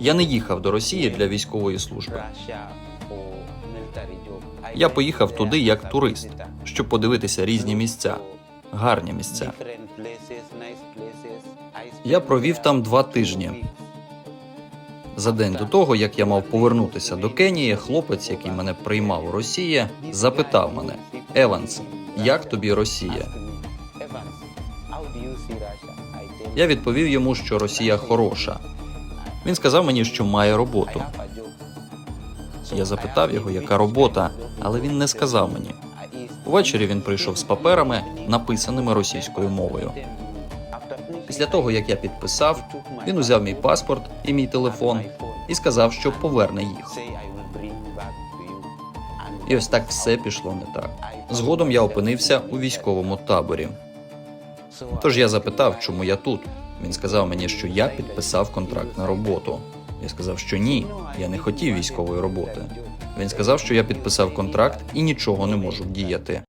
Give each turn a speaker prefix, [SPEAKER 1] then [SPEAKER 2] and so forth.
[SPEAKER 1] Я не їхав до Росії для військової служби. Я поїхав туди як турист, щоб подивитися різні місця, гарні місця. Я провів там два тижні. За день до того, як я мав повернутися до Кенії, хлопець, який мене приймав у Росії, запитав мене: Еванс, як тобі Росія? Я відповів йому, що Росія хороша. Він сказав мені, що має роботу. Я запитав його, яка робота, але він не сказав мені. Увечері він прийшов з паперами, написаними російською мовою. Після того, як я підписав, він узяв мій паспорт і мій телефон і сказав, що поверне їх. І ось так все пішло не так. Згодом я опинився у військовому таборі. Тож я запитав, чому я тут. Він сказав мені, що я підписав контракт на роботу. Я сказав, що ні, я не хотів військової роботи. Він сказав, що я підписав контракт і нічого не можу вдіяти.